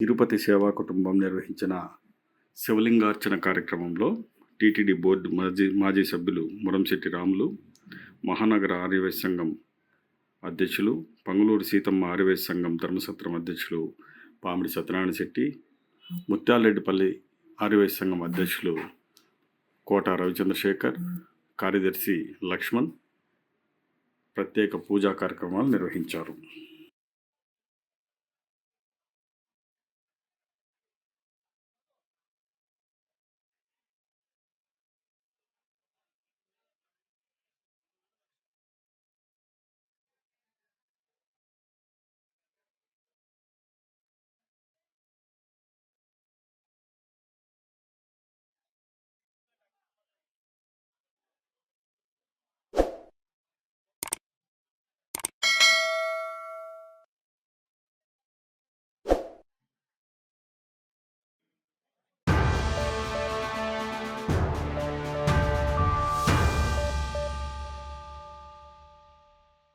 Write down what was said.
తిరుపతి సేవా కుటుంబం నిర్వహించిన శివలింగార్చన కార్యక్రమంలో టీటీడీ బోర్డు మాజీ మాజీ సభ్యులు మురంశెట్టి రాములు మహానగర ఆర్యవేశ సంఘం అధ్యక్షులు పంగులూరు సీతమ్మ ఆర్యవేశ సంఘం ధర్మసత్రం అధ్యక్షులు పామిడి సత్యనారాయణ శెట్టి ముత్యాలరెడ్డిపల్లి ఆర్యవేశ సంఘం అధ్యక్షులు కోట రవిచంద్రశేఖర్ కార్యదర్శి లక్ష్మణ్ ప్రత్యేక పూజా కార్యక్రమాలు నిర్వహించారు.